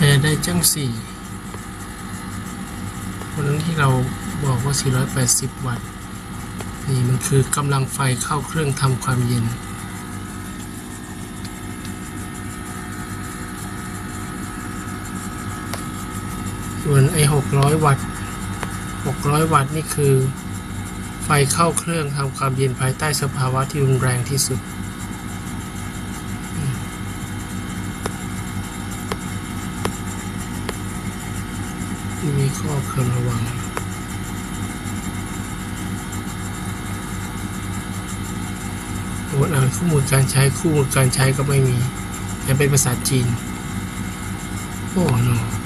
ได้จังสี่วันนั้นที่เราบอกว่า 480 วัตต์ นี่มันคือกำลังไฟเข้าเครื่องทำความเย็น ส่วนไอ้600 วัตต์ 600 วัตต์นี่คือ ไฟเข้าเครื่องทำความเย็นภายใต้สภาวะที่รุนแรงที่สุด ที่มีข้อควรระวังโอ้อ่านข้อมูลการใช้คู่มูลการใช้ก็ไม่มีแต่เป็นภาษาจีน โอ้โห